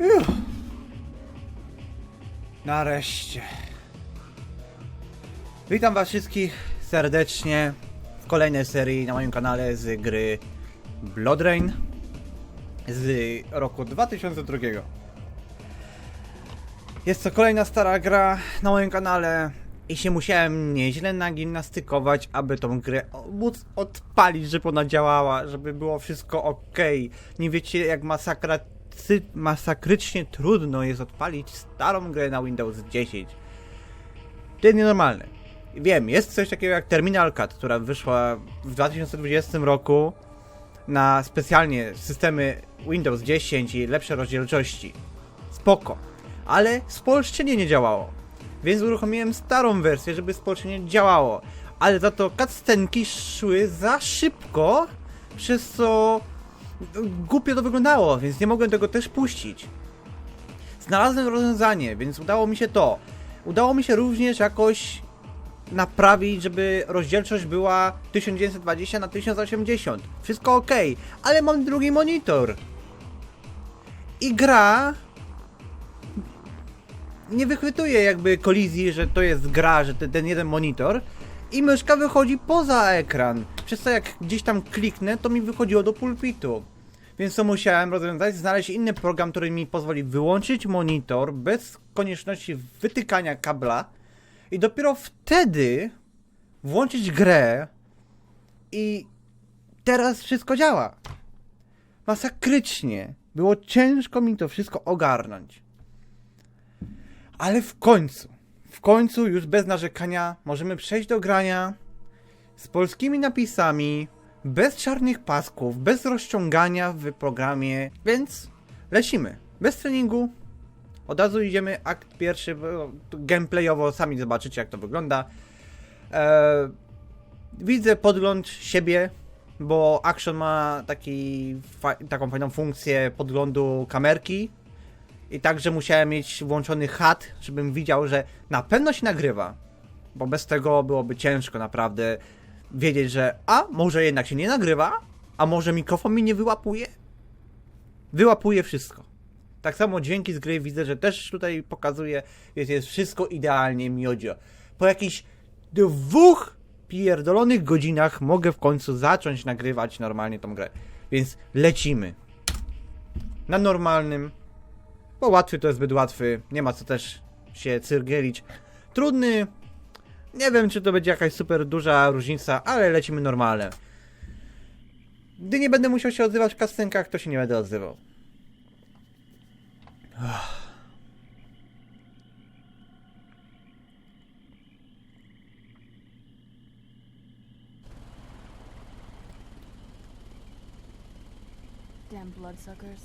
Uff. Nareszcie. Witam was wszystkich serdecznie w kolejnej serii na moim kanale z gry Blood Rain z roku 2002. Jest to kolejna stara gra na moim kanale i się musiałem nieźle nagimnastykować, aby tą grę móc odpalić, żeby ona działała, żeby było wszystko ok. Nie wiecie jak masakra, masakrycznie trudno jest odpalić starą grę na Windows 10. To jest nienormalne. Wiem, jest coś takiego jak Terminal Cut, która wyszła w 2020 roku na specjalnie systemy Windows 10 i lepsze rozdzielczości. Spoko. Ale spolszczenie nie działało. Więc uruchomiłem starą wersję, żeby spolszczenie działało. Ale za to cutscenki szły za szybko, przez co głupio to wyglądało, więc nie mogłem tego też puścić. Znalazłem rozwiązanie, więc udało mi się to. Udało mi się również jakoś naprawić, żeby rozdzielczość była 1920 na 1080. Wszystko ok, ale mam drugi monitor. I gra nie wychwytuje jakby kolizji, że to jest gra, że te, ten jeden monitor i myszka wychodzi poza ekran. Przez co jak gdzieś tam kliknę, to mi wychodziło do pulpitu. Więc to musiałem rozwiązać, znaleźć inny program, który mi pozwoli wyłączyć monitor bez konieczności wytykania kabla i dopiero wtedy włączyć grę i teraz wszystko działa. Masakrycznie. Było ciężko mi to wszystko ogarnąć. Ale w końcu, w końcu już bez narzekania możemy przejść do grania z polskimi napisami, bez czarnych pasków, bez rozciągania w programie, więc lecimy. Bez treningu. Od razu idziemy akt pierwszy, gameplayowo sami zobaczycie jak to wygląda. Eee, widzę podgląd siebie, bo Action ma taki, fa taką fajną funkcję podglądu kamerki. I także musiałem mieć włączony HUD, żebym widział, że na pewno się nagrywa. Bo bez tego byłoby ciężko naprawdę wiedzieć, że a może jednak się nie nagrywa, a może mikrofon mi nie wyłapuje. Wyłapuje wszystko. Tak samo dźwięki z gry widzę, że też tutaj pokazuje, więc jest wszystko idealnie miodzio. Po jakichś dwóch pierdolonych godzinach mogę w końcu zacząć nagrywać normalnie tą grę. Więc lecimy. Na normalnym. Bo łatwy to jest zbyt łatwy. Nie ma co też się cyrgielić. Trudny. Nie wiem, czy to będzie jakaś super duża różnica, ale lecimy normalnie. Gdy nie będę musiał się odzywać w kastenkach, to się nie będę odzywał. Damn bloodsuckers.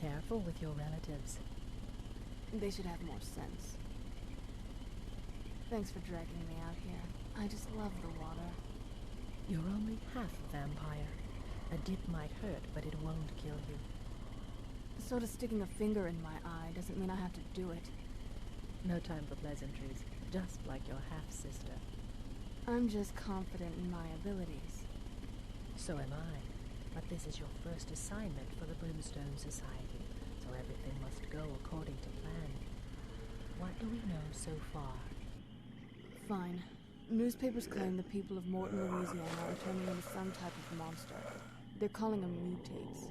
Careful with your relatives. They should have more sense. Thanks for dragging me out here. I just love the water. You're only half a vampire. A dip might hurt, but it won't kill you. Sort of sticking a finger in my eye doesn't mean I have to do it. No time for pleasantries, just like your half-sister. I'm just confident in my abilities. So am I. But this is your first assignment for the Brimstone Society, so everything must go according to plan. What do we know so far? Fine. Newspapers claim the people of Morton, Louisiana are turning into some type of monster. They're calling them mutates.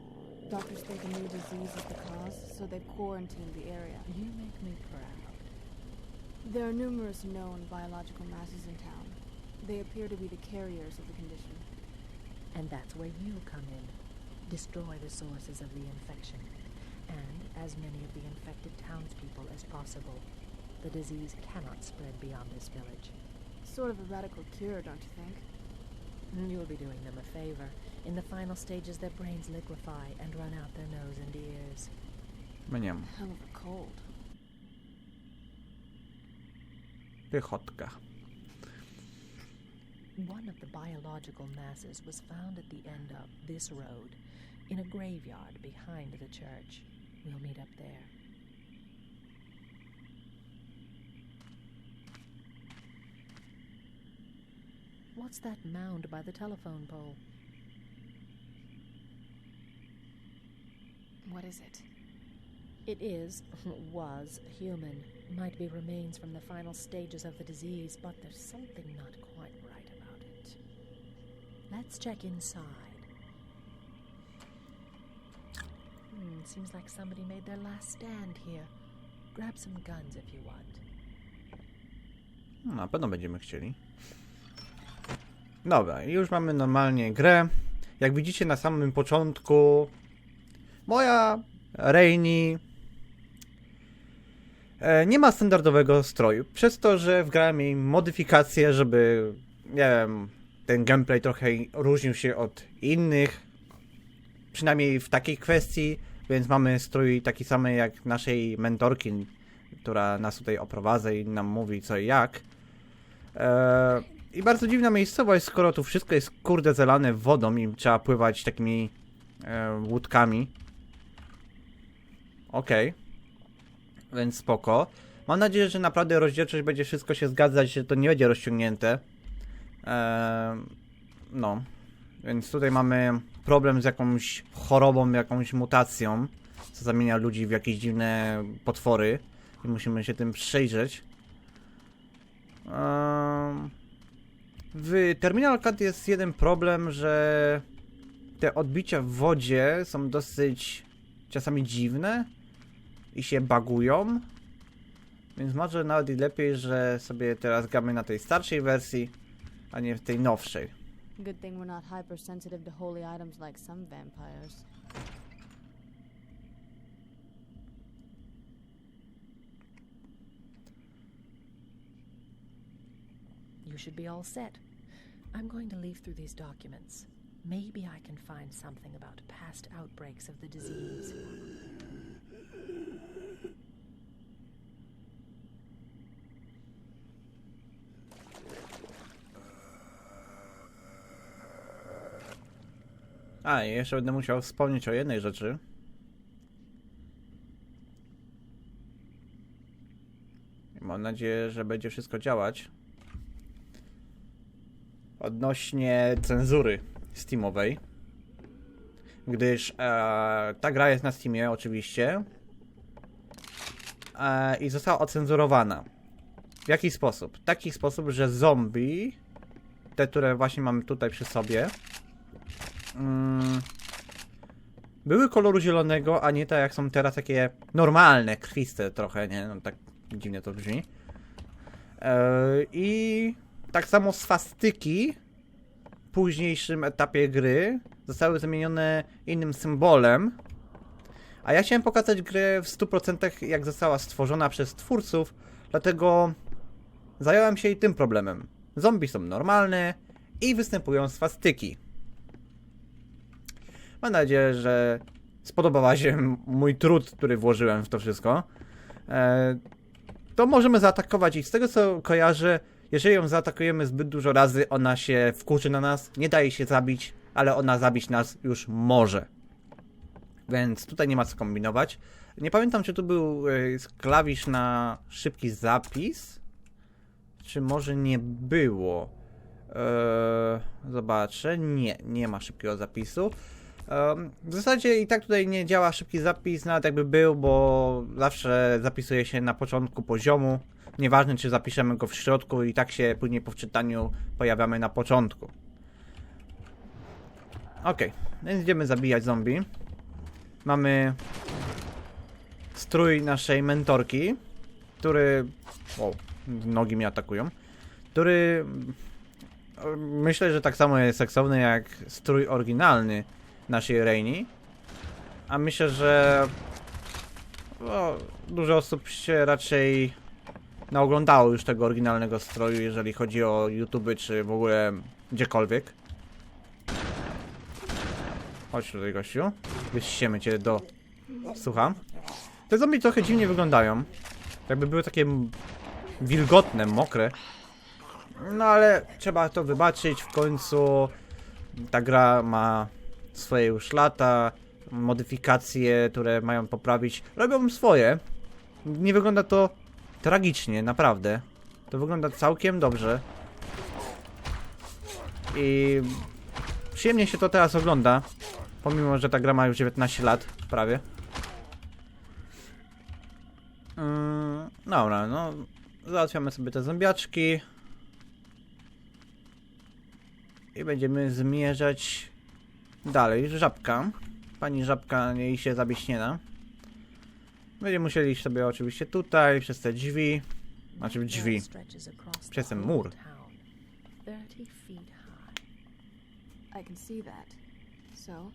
Doctors think a new disease is the cause, so they've quarantined the area. You make me proud. There are numerous known biological masses in town. They appear to be the carriers of the condition. And that's where you come in. Destroy the sources of the infection. And as many of the infected townspeople as possible. The disease cannot spread beyond this village. Sort of a radical cure, don't you think? Mm, You'll be doing them a favor. In the final stages, their brains liquefy and run out their nose and ears. Mniam. Hell of a cold. Pychotka. One of the biological masses was found at the end of this road, in a graveyard behind the church. We'll meet up there. What's that mound by the telephone pole? What is it? It is, was, human. Might be remains from the final stages of the disease, but there's something not quite right about it. Let's check inside. Hmm, seems like somebody made their last stand here. Grab some guns if you want. No, na pewno będziemy chcieli. Dobra, już mamy normalnie grę. Jak widzicie na samym początku, moja Rainy e, nie ma standardowego stroju. Przez to, że wgrałem jej modyfikacje, żeby, nie wiem, ten gameplay trochę różnił się od innych. Przynajmniej w takiej kwestii, więc mamy strój taki sam jak naszej mentorki, która nas tutaj oprowadza i nam mówi co i jak. Eee, I bardzo dziwna miejscowość, skoro tu wszystko jest kurde zalane wodą i trzeba pływać takimi e, łódkami. Okej. Więc spoko. Mam nadzieję, że naprawdę rozdzielczość będzie wszystko się zgadzać, że to nie będzie rozciągnięte. Eee, no. Więc tutaj mamy problem z jakąś chorobą, jakąś mutacją, co zamienia ludzi w jakieś dziwne potwory. I musimy się tym przejrzeć. Ehm, W Terminal Cat jest jeden problem, że te odbicia w wodzie są dosyć czasami dziwne i się bagują. Więc może nawet i lepiej, że sobie teraz gramy na tej starszej wersji, a nie w tej nowszej. Good thing we're not hypersensitive to holy items like some vampires. You should be all set. I'm going to leaf through these documents. Maybe I can find something about past outbreaks of the disease. A, i jeszcze będę musiał wspomnieć o jednej rzeczy. Mam nadzieję, że będzie wszystko działać. Odnośnie cenzury Steamowej. Gdyż e, ta gra jest na Steamie oczywiście. E, I została ocenzurowana. W jaki sposób? W taki sposób, że zombie, te, które właśnie mamy tutaj przy sobie, mm, były koloru zielonego, a nie tak jak są teraz takie normalne, krwiste trochę, nie? No tak dziwnie to brzmi. E, I tak samo swastyki w późniejszym etapie gry zostały zamienione innym symbolem. A ja chciałem pokazać grę w 100% jak została stworzona przez twórców, dlatego zająłem się i tym problemem. Zombie są normalne i występują swastyki. Mam nadzieję, że spodobała się mój trud, który włożyłem w to wszystko. E, to możemy zaatakować ich. Z tego co kojarzę, jeżeli ją zaatakujemy zbyt dużo razy, ona się wkurzy na nas, nie daje się zabić, ale ona zabić nas już może. Więc tutaj nie ma co kombinować. Nie pamiętam, czy tu był e, klawisz na szybki zapis, czy może nie było. Eee, zobaczę. Nie, nie ma szybkiego zapisu. W zasadzie i tak tutaj nie działa szybki zapis, nawet jakby był, bo zawsze zapisuje się na początku poziomu. Nieważne, czy zapiszemy go w środku, i tak się później po wczytaniu pojawiamy na początku. Okej, więc idziemy zabijać zombie. Mamy strój naszej mentorki, który. O, nogi mnie atakują. Który. Myślę, że tak samo jest seksowny jak strój oryginalny naszej Rainy. A myślę, że o, dużo osób się raczej naoglądało już tego oryginalnego stroju, jeżeli chodzi o YouTube czy w ogóle gdziekolwiek. Chodź tutaj, gościu. Wyściemy cię do... Słucham. Te zombie trochę dziwnie wyglądają. Jakby były takie wilgotne, mokre. No ale trzeba to wybaczyć. W końcu ta gra ma swoje już lata. Modyfikacje, które mają poprawić, robią swoje. Nie wygląda to tragicznie, naprawdę. To wygląda całkiem dobrze. I przyjemnie się to teraz ogląda. Pomimo, że ta gra ma już 19 lat, prawie. Mm, dobra, no. Załatwiamy sobie te zombiaczki. I będziemy zmierzać dalej. Żabka. Pani żabka jej się zabić nie da. Będziemy musieli iść sobie oczywiście tutaj, przez te drzwi. Znaczy Wall drzwi. Przez ten mur. town, 30 feet high. I can see that. So,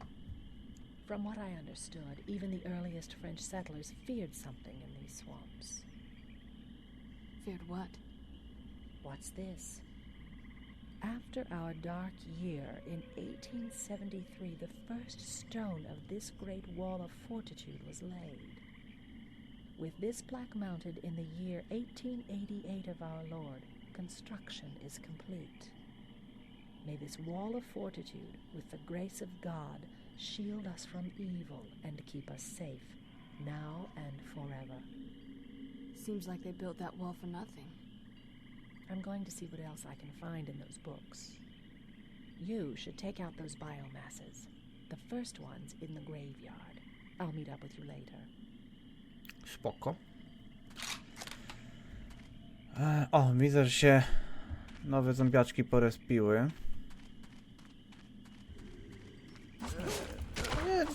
From what I understood, even the earliest French settlers feared something in these swamps. feared what? What's this? After our dark year in 1873, the first stone of this great wall of fortitude was laid. With this plaque mounted in the year 1888 of our Lord, construction is complete. May this wall of fortitude, with the grace of God, shield us from evil and keep us safe, now and forever. Seems like they built that wall for nothing. I'm going to see what else I can find in those books. You should take out those biomasses. The first one's in the graveyard. I'll meet up with you later. Spoko. E, O, widzę, że się nowe zombiaczki porespiły.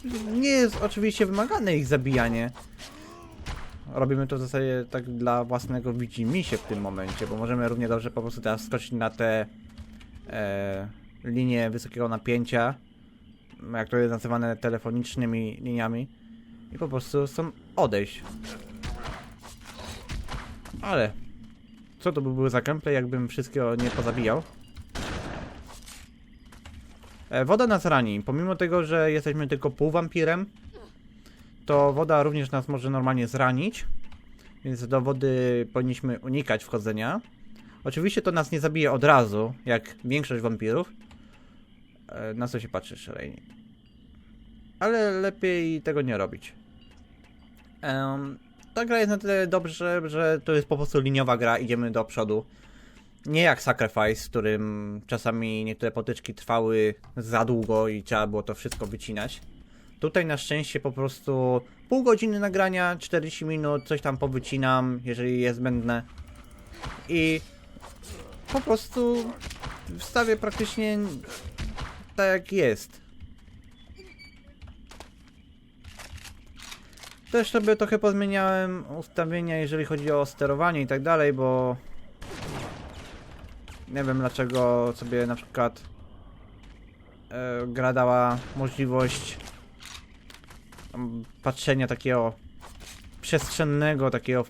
Nie, nie jest oczywiście wymagane ich zabijanie. Robimy to w zasadzie tak dla własnego widzimisię w tym momencie, bo możemy równie dobrze po prostu teraz skoczyć na te e, linie wysokiego napięcia, jak to jest nazywane telefonicznymi liniami i po prostu są odejść. Ale co to by były za gameplay, jakbym wszystkiego nie pozabijał? E, woda nas rani. Pomimo tego, że jesteśmy tylko półwampirem, to woda również nas może normalnie zranić. Więc do wody powinniśmy unikać wchodzenia. Oczywiście to nas nie zabije od razu, jak większość wampirów. E, na co się patrzysz, Rainy? Ale lepiej tego nie robić. Em, ta gra jest na tyle dobrze, że to jest po prostu liniowa gra, idziemy do przodu. Nie jak Sacrifice, w którym czasami niektóre potyczki trwały za długo i trzeba było to wszystko wycinać. Tutaj na szczęście po prostu pół godziny nagrania, 40 minut, coś tam powycinam, jeżeli jest zbędne. I po prostu wstawię praktycznie tak jak jest. Też sobie trochę pozmieniałem ustawienia, jeżeli chodzi o sterowanie i tak dalej, bo nie wiem dlaczego sobie na przykład e, gra dała możliwość tam, patrzenia takiego przestrzennego, takiego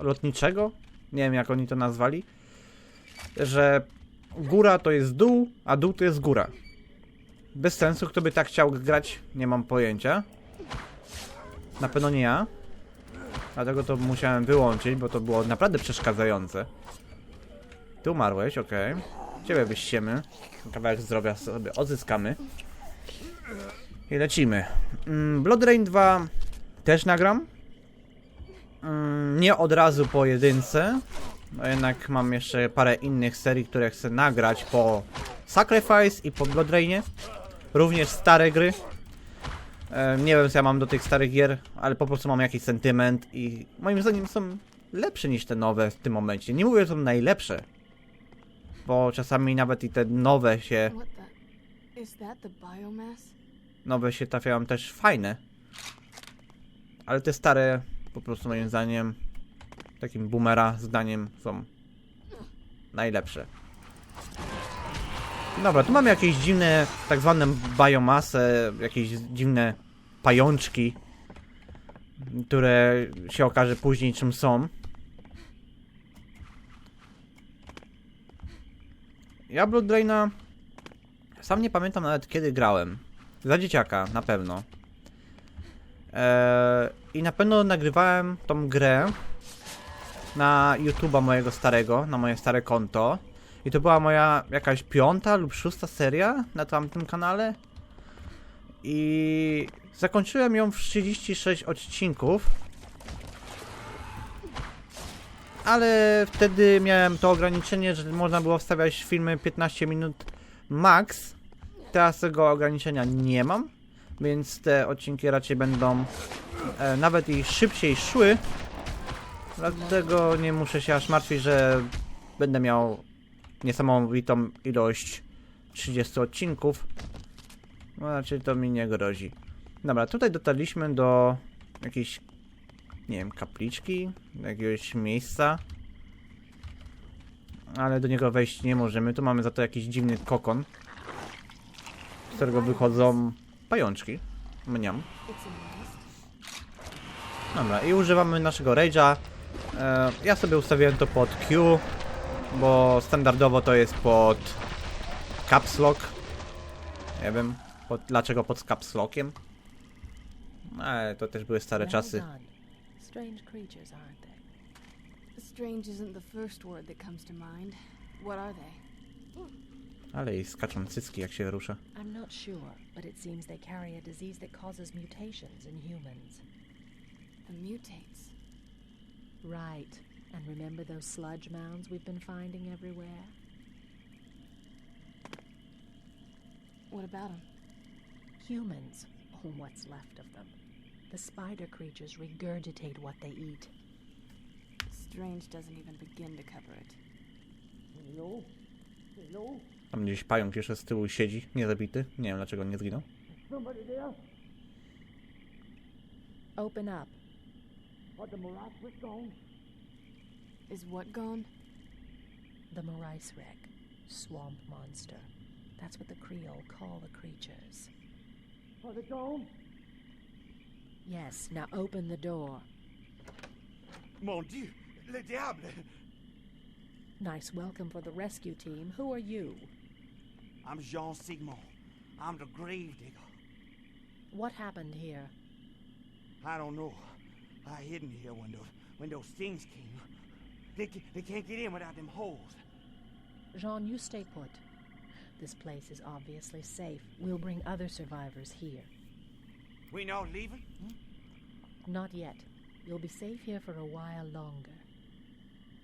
lotniczego, nie wiem jak oni to nazwali, że góra to jest dół, a dół to jest góra. Bez sensu, kto by tak chciał grać, nie mam pojęcia. Na pewno nie ja. Dlatego to musiałem wyłączyć, bo to było naprawdę przeszkadzające. Ty umarłeś, okej. Ciebie wyściemy. Kawałek zdrowia sobie odzyskamy. I lecimy. Mm, Blood Rain 2 też nagram. Mm, Nie od razu po jedynce. No jednak mam jeszcze parę innych serii, które chcę nagrać po Sacrifice i po Blood Rainie. Również stare gry. E, Nie wiem, co ja mam do tych starych gier, ale po prostu mam jakiś sentyment i moim zdaniem są lepsze niż te nowe w tym momencie. Nie mówię, że są najlepsze, bo czasami nawet i te nowe się, nowe się trafiają też fajne. Ale te stare, po prostu moim zdaniem, takim boomera zdaniem są najlepsze. Dobra, tu mamy jakieś dziwne, tak zwane biomasę, jakieś dziwne pajączki, które się okaże później czym są. Ja Blood Draina sam nie pamiętam nawet kiedy grałem. Za dzieciaka, na pewno. Eee, I na pewno nagrywałem tą grę na YouTube'a mojego starego, na moje stare konto. I to była moja jakaś piąta lub szósta seria na tamtym kanale. I zakończyłem ją w 36 odcinków. Ale wtedy miałem to ograniczenie, że można było wstawiać filmy 15 minut max. Teraz tego ograniczenia nie mam, więc te odcinki raczej będą e, nawet i szybciej szły. Dlatego nie muszę się aż martwić, że będę miał niesamowitą ilość 30 odcinków. No raczej to mi nie grozi. Dobra, tutaj dotarliśmy do jakiejś, nie wiem, kapliczki, jakiegoś miejsca. Ale do niego wejść nie możemy. Tu mamy za to jakiś dziwny kokon, z którego wychodzą pajączki. Mniam. Dobra, i używamy naszego rage'a. E, ja sobie ustawiłem to pod Q, bo standardowo to jest pod caps lock. Nie wiem, pod, dlaczego pod caps lockiem. Ale to też były stare czasy. done. Strange creatures, aren't they? Strange isn't the first word that comes to mind. What are they? Ale i skaczą cycki jak się rusza. I'm not sure, but it seems they carry a disease that causes mutations in humans. The mutates. Right. And remember those sludge mounds we've been finding everywhere? What about them? Humans, or what's left of them. The spider creatures regurgitate what they eat. Strange doesn't even begin to cover it. Tam gdzieś pająk jeszcze z tyłu siedzi, niezabity. Nie wiem dlaczego nie zginął. Open up. Is what gone? The Marisrek, swamp monster. That's what the Creole call the creatures. For the door. Yes, now open the door. Mon Dieu, le diable! Nice welcome for the rescue team. Who are you? I'm Jean Sigmund. I'm the grave digger. What happened here? I don't know. I hid in here when those when those things came. They they can't get in without them holes. Jean, you stay put. This place is obviously safe. We'll bring other survivors here. We not leaving? Hmm? Not yet. You'll be safe here for a while longer.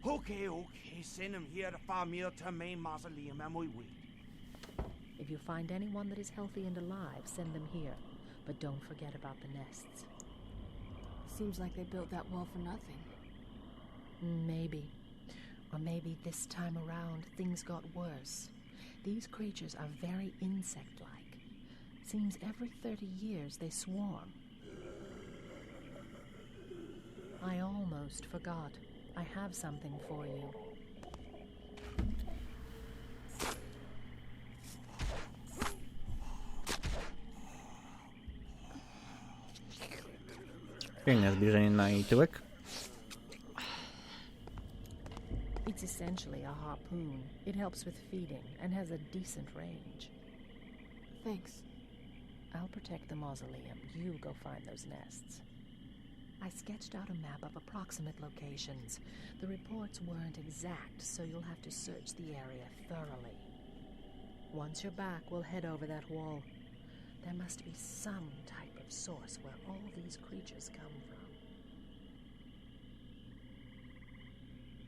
Okay, okay. Send them here to find Famille Termain Mausoleum and we wait. If you find anyone that is healthy and alive, send them here. But don't forget about the nests. Seems like they built that wall for nothing. Maybe. Or maybe this time around things got worse. These creatures are very insect like. Seems every 30 years they swarm. I almost forgot. I have something for you. Piękne zbliżenie na jej tyłek. It's essentially a harpoon. It helps with feeding and has a decent range. Thanks. I'll protect the mausoleum. You go find those nests. I sketched out a map of approximate locations. The reports weren't exact, so you'll have to search the area thoroughly. Once you're back, we'll head over that wall. There must be some type of source where all these creatures come from.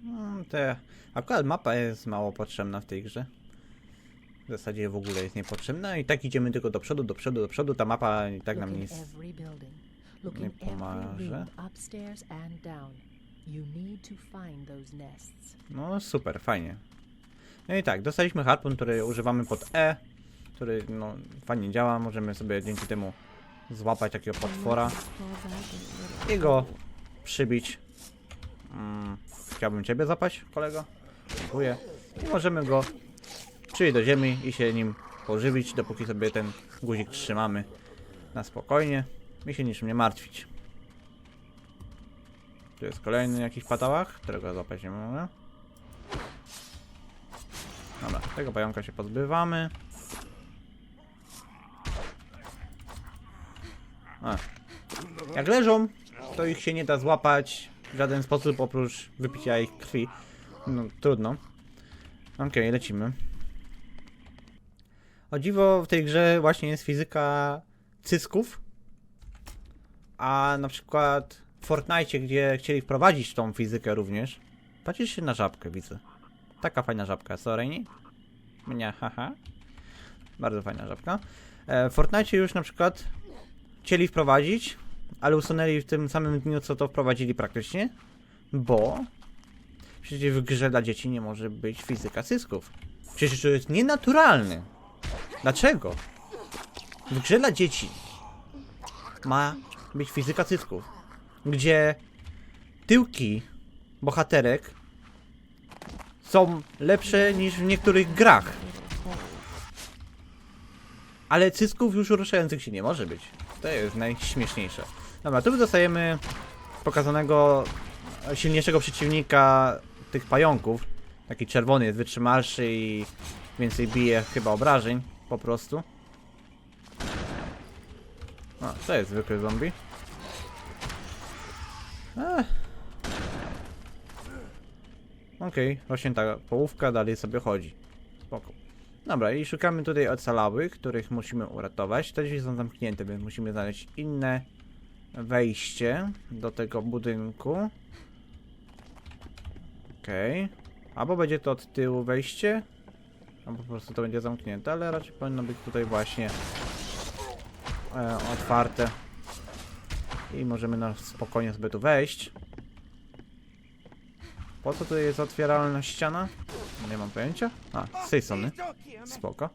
Mm, te... Akurat mapa jest mało potrzebna w tej grze. W zasadzie w ogóle jest niepotrzebna i tak idziemy tylko do przodu, do przodu, do przodu. Ta mapa i tak nam nic... nie pomaże. to. No super, fajnie. No i tak, dostaliśmy harpun, który używamy pod E, który no fajnie działa, możemy sobie dzięki temu złapać takiego potwora i go przybić. Mm, chciałbym ciebie zapać, kolego. Dziękuję. I możemy go przyjść do ziemi i się nim pożywić, dopóki sobie ten guzik trzymamy na spokojnie i się niczym nie martwić. Tu jest kolejny jakiś patałach, którego złapać nie mogę. Dobra, tego pająka się pozbywamy. A. Jak leżą, to ich się nie da złapać w żaden sposób oprócz wypicia ich krwi. No, trudno. Okej, lecimy. O dziwo w tej grze właśnie jest fizyka cysków. A na przykład w Fortnite, gdzie chcieli wprowadzić tą fizykę również. Patrzysz się na żabkę, widzę. Taka fajna żabka, co Rainy? Mnie, haha. Bardzo fajna żabka. E, w Fortnite już na przykład chcieli wprowadzić, ale usunęli w tym samym dniu, co to wprowadzili praktycznie. Bo przecież w grze dla dzieci nie może być fizyka cysków. Przecież to jest nienaturalne. Dlaczego? W grze dla dzieci ma być fizyka cysków, gdzie tyłki bohaterek są lepsze niż w niektórych grach. Ale cysków już ruszających się nie może być. To jest najśmieszniejsze. Dobra, tu dostajemy pokazanego silniejszego przeciwnika tych pająków. Taki czerwony jest wytrzymalszy i więcej bije chyba obrażeń po prostu. A, to jest zwykły zombie. Ech. Okej, właśnie ta połówka dalej sobie chodzi. Spoko. Dobra, i szukamy tutaj ocalałych, których musimy uratować. Te drzwi są zamknięte, więc musimy znaleźć inne wejście do tego budynku. Okej. Albo będzie to od tyłu wejście, albo po prostu to będzie zamknięte, ale raczej powinno być tutaj właśnie e, otwarte. I możemy na spokojnie sobie tu wejść. Po co tu jest otwieralna ściana? Nie mam pojęcia. A, z tej strony. Spoko.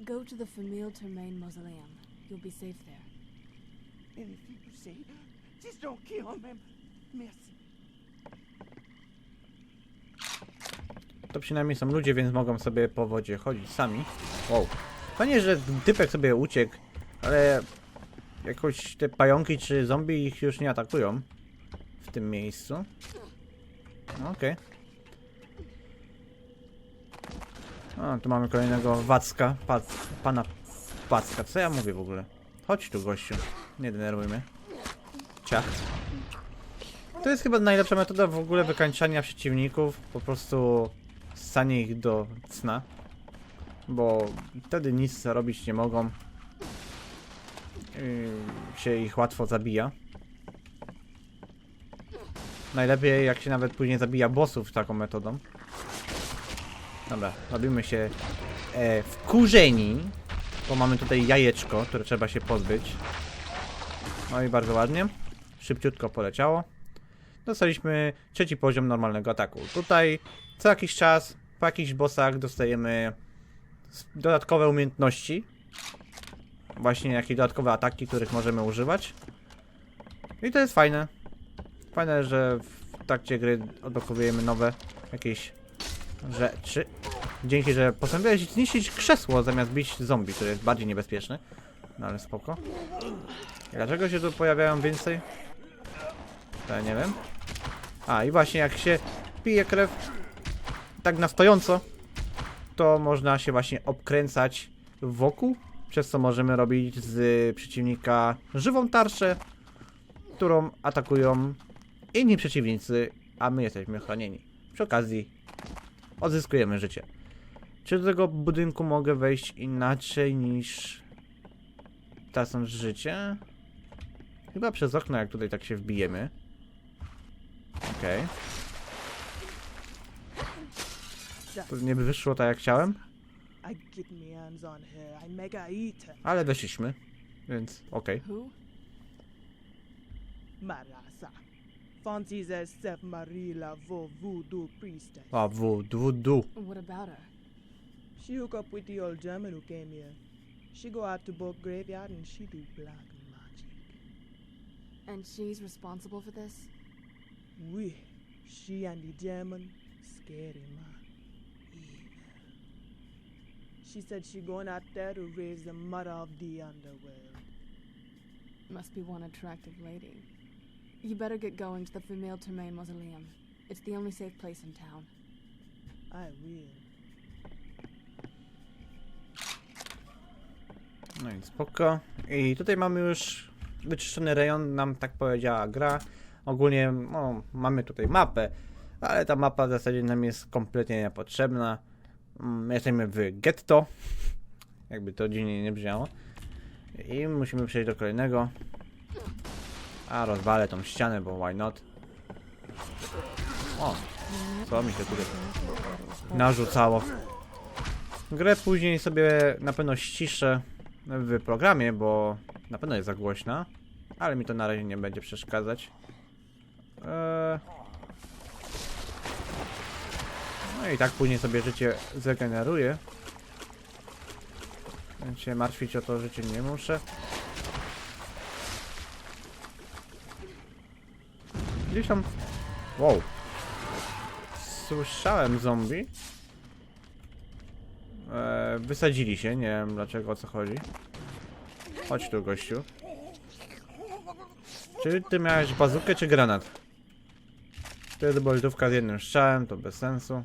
Go to the Famille Mausoleum. You'll be safe there. If you say, just don't kill me. Merci. To przynajmniej są ludzie, więc mogą sobie po wodzie chodzić sami. Wow. Fajnie, że typek sobie uciekł, ale jakoś te pająki czy zombie ich już nie atakują w tym miejscu. No, Okej. O, tu mamy kolejnego Wacka, pa, pana Wacka. Co ja mówię w ogóle? Chodź tu, gościu. Nie denerwuj mnie. Ciach. To jest chyba najlepsza metoda w ogóle wykańczania przeciwników. Po prostu ssanie ich do cna. Bo wtedy nic robić nie mogą. I się ich łatwo zabija. Najlepiej jak się nawet później zabija bossów taką metodą. Dobra, robimy się e, wkurzeni. Bo mamy tutaj jajeczko, które trzeba się pozbyć. No i bardzo ładnie. Szybciutko poleciało. Dostaliśmy trzeci poziom normalnego ataku. Tutaj co jakiś czas, po jakichś bossach dostajemy dodatkowe umiejętności. Właśnie jakieś dodatkowe ataki, których możemy używać. I to jest fajne. Fajne, że w trakcie gry odblokowujemy nowe jakieś rzeczy. Dzięki, że postanowiłeś zniszczyć krzesło zamiast bić zombie, które jest bardziej niebezpieczne. No ale spoko. Dlaczego się tu pojawiają więcej? To ja nie wiem. A i właśnie jak się pije krew tak na stojąco, to można się właśnie obkręcać wokół, przez co możemy robić z przeciwnika żywą tarczę, którą atakują inni przeciwnicy, a my jesteśmy chronieni. Przy okazji odzyskujemy życie. Czy do tego budynku mogę wejść inaczej niż tracąc życie? Chyba przez okno, jak tutaj tak się wbijemy. Okej. To nie wyszło tak jak chciałem, ale weszliśmy. Więc okej. Who? Marasa. Fancies herself Marie Laveau voodoo priestess. A, du. What about her? She hook up with the old German who came here. She go out to both graveyard and she do black magic. And she's responsible for this? We, she and the German, scary man. Evil. She said she going out there to raise the mother of the underworld. Must be one attractive lady. You better get going to the Famille Termain Mausoleum. It's the only safe place in town. I will. No i spoko. I tutaj mamy już wyczyszczony rejon, nam tak powiedziała gra. Ogólnie no, mamy tutaj mapę, ale ta mapa w zasadzie nam jest kompletnie niepotrzebna. Mm, Jesteśmy w getto, jakby to dziwnie nie brzmiało. I musimy przejść do kolejnego. A rozwalę tą ścianę, bo why not? O, co mi się tutaj narzucało. Grę później sobie na pewno ściszę w programie, bo na pewno jest za głośna, ale mi to na razie nie będzie przeszkadzać. Eee... No i tak później sobie życie zregeneruję. Więc się martwić o to życie nie muszę. Gdzieś tam... Wow. Słyszałem zombie. E, wysadzili się, nie wiem dlaczego, o co chodzi. Chodź tu, gościu. Czy ty miałeś bazukę, czy granat? To jest boltówka z jednym strzałem, to bez sensu.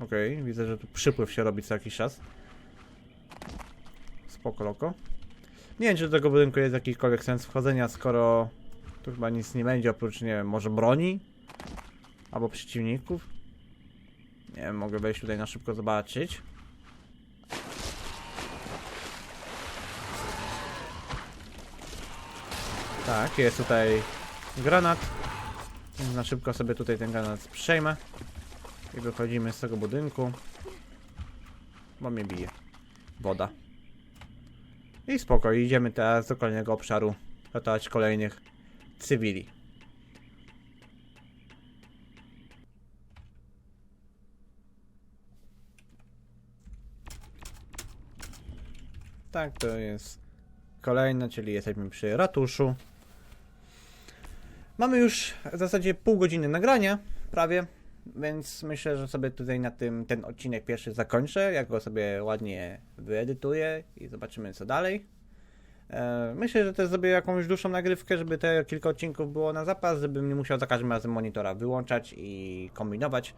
Okej, widzę, że tu przypływ się robi co jakiś czas. Spoko loko. Nie wiem, czy do tego budynku jest jakikolwiek sens wchodzenia, skoro tu chyba nic nie będzie oprócz, nie wiem, może broni? Albo przeciwników? Nie wiem, mogę wejść tutaj na szybko zobaczyć. Tak, jest tutaj granat. Na szybko sobie tutaj ten granat przejmę. I wychodzimy z tego budynku. Bo mnie bije. Woda. I spoko, idziemy teraz do kolejnego obszaru. Ratować kolejnych cywili. Tak, to jest kolejne, czyli jesteśmy przy ratuszu. Mamy już w zasadzie pół godziny nagrania, prawie, więc myślę, że sobie tutaj na tym ten odcinek pierwszy zakończę. Jak go sobie ładnie wyedytuję i zobaczymy co dalej. E, Myślę, że też zrobię jakąś dłuższą nagrywkę, żeby te kilka odcinków było na zapas, żebym nie musiał za każdym razem monitora wyłączać i kombinować.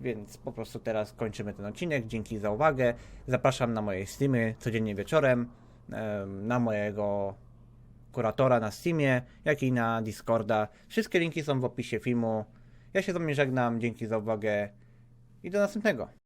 Więc po prostu teraz kończymy ten odcinek. Dzięki za uwagę. Zapraszam na moje streamy codziennie wieczorem, em, na mojego kuratora na Steamie, jak i na Discorda. Wszystkie linki są w opisie filmu. Ja się z wami żegnam. Dzięki za uwagę i do następnego.